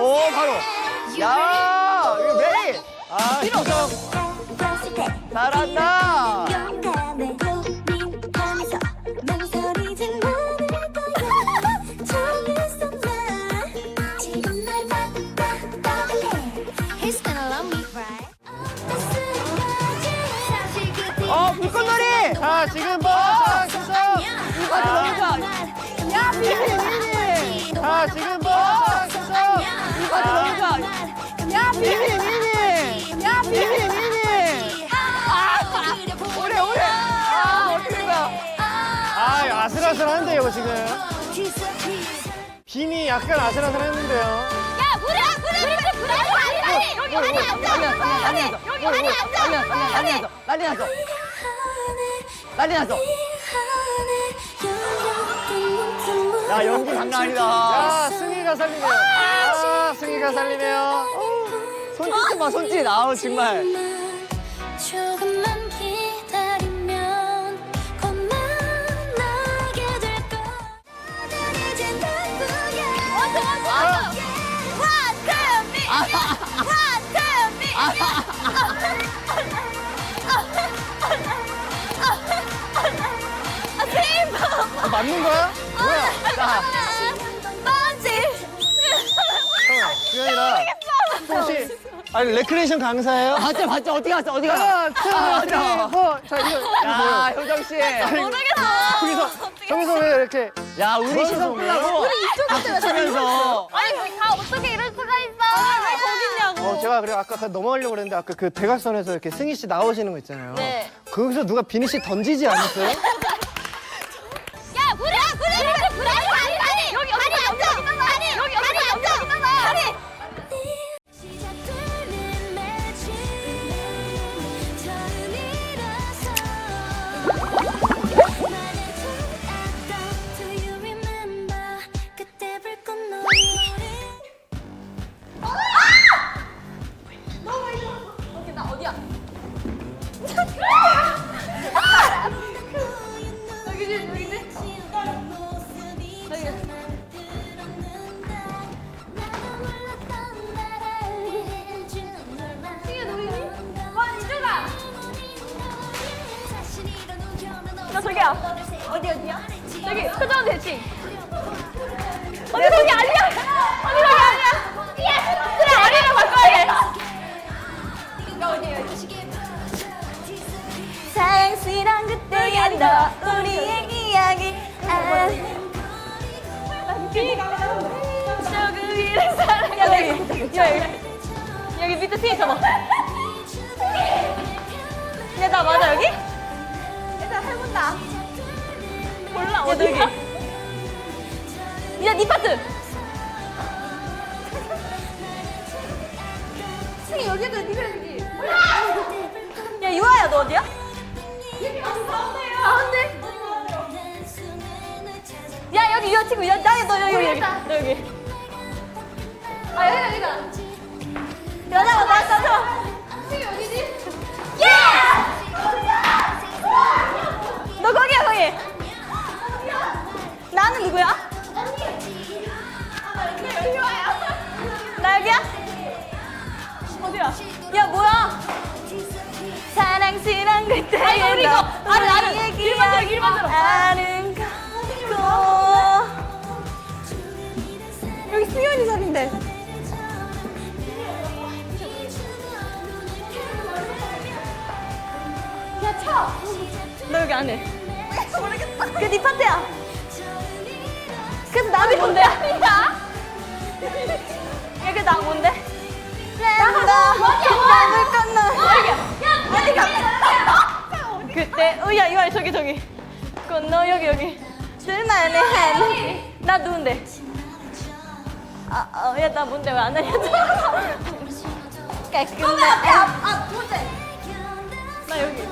오 바로. 야 이거 메리. 아 효정 잘한다. 지금 뭐? 자 계속. 아 너무 좋아. 야 미니 미니. 야 미니 미니. 오래 오래. 아 어떻게 된 거야? 아 아슬아슬한데 이거 지금. 빈이 약간 아슬아슬했는데요. 야, 물에, 물에, 물에, 물에. 아니, 아니, 여기 아니 앉아. 아니, 여기 아니 앉아. 난리 났어. 난리 났어. 난리 났어. 야 연기 장난 아니다. 야 승희가 살리네요. 아 승희가 살리네요. 손짓 좀 봐, 손짓. 아우 정말. 조금만 기다리면 곧 만나게 될 거야. 이제 누구야? 맞는 거야? 뭐야? 자, 뭐지? 수현이랑 혹시 아니 레크레이션 강사예요? 맞죠, 맞죠. 어디 갔어, 어디 갔어? 하나, 둘, 아, 셋, 맞아. 넷. 자 이거 야, 효정 씨. 모르겠어. 저기서 저기서 왜 이렇게 야, 우리 시선 끌라고. 박수치면서. 아니, 다 어떻게 이럴 수가 있어? 왜 거기 있냐고. 어 제가 그래 아까 그 넘어가려고 그랬는데 아까 그 대각선에서 이렇게 승희 씨 나오시는 거 있잖아요. 네. 거기서 누가 비니 씨 던지지 않았어요? 저기야. 어디 어디야? 저기 표정 대칭. 언니 저기 아니야. 언니 저기 아니야. 그래 아니라 바꿔야 돼. 나 어디야? 사랑스런 그때였다 우리의 이야기 조금 이른 사랑 여기 여기 여기 밑에 스위 잡아 야나 맞아 여기? 해본다 몰라 어디 여기 야니 파트! 승희 여기도 니가 여기 야 유아야 너 어디야? 가운데. 야 여기 여 친구 야 나야 너 여기 여기. 너 여기. 아 여기 여기다. 여자가 나 따져 승희 어디지? 거기 나는 누구야? 나 여기야? 어디야? 야 뭐야? 사랑스런 그때의 너 우리 이거 알아 알아 길 만들어 길 만들어 아는 거 여기 수연이 자리인데 야쳐너 여기 안해 모르겠다 그네 파트야. 그래서 나는 뭔데? 야 그게 나 뭔데? 난다 긴장을 건너 어디 가? 그때 어야 이거 저기 저기. 건너 여기 여기. 하늘 나 누군데? 아야나 뭔데? 왜 안 알려줘? 깔끔한 아 뭔데? 나 여기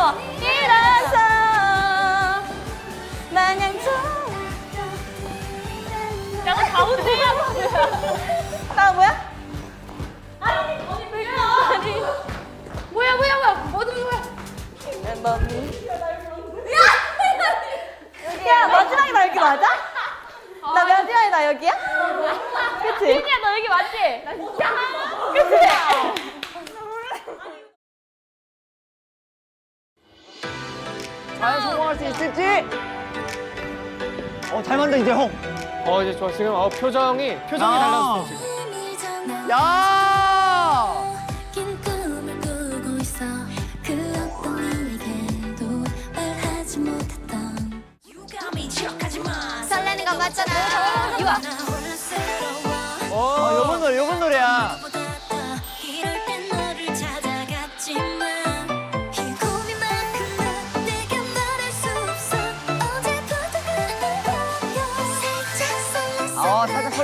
귀여워. 일어서 마냥 좋아. 약간 가운데. 나 아, 뭐야? 아니 머리 밀려. 아니 뭐야 뭐야 뭐야 뭐든 뭐야. 멤버니. 야 마지막에 나 여기 맞아? 아, 나 마지막에 나 여기야? 아, 그치? 민지야 너 여기 맞지? 나 진짜. 그치? 과연 성공할 수 있을지? 어, 잘 만다, 이제 형. 어 이제 좋아 지금 어 표정이 표정이 야. 달라졌어 지금. 야! 있어 그 설레는 거 맞잖아. 이거. 어, 요번 노래, 요번 노래야.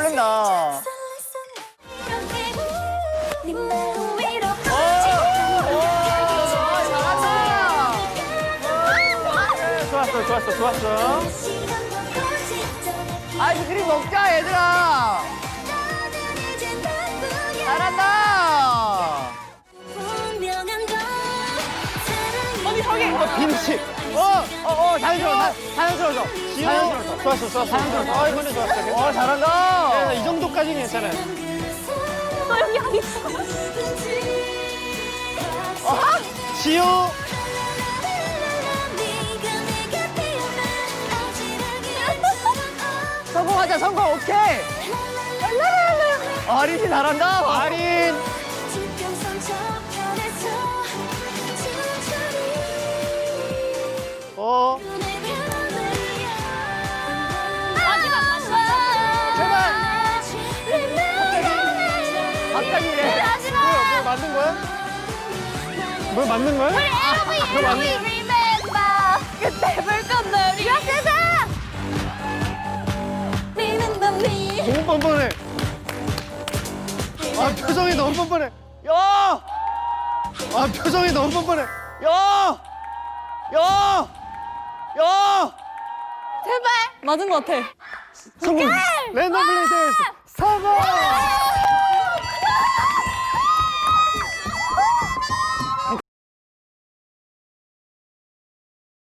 아, 설렌다. 네 마음 위로 좋았어 좋았어 좋았어. 아이스크림 먹자, 얘들아. 잘한다. 언니 저기 김치. 어, 어, 어, 자연스러워, 자연스러워. 자연스러워. 좋았어 좋았어. 자연스러워. 어 이번에 좋았어. 어, 괜찮아. 잘한다. 이 정도까지는 괜찮아. 너 여기 여기 있어. 지효 성공하자, 성공, 오케이. 어린이 잘한다. 아린 만든 거야? 뭘 만든 거야? Every 그거 we 맞네. remember 그때 불꽃 놀이가 세상 Remember me 너무 뻔뻔해. 아 표정이 너무 뻔뻔해. 야! 아 표정이 너무 뻔뻔해. 야! 야! 야! 제발 맞은 것 같아 성공. 랜덤 플레이스 성공.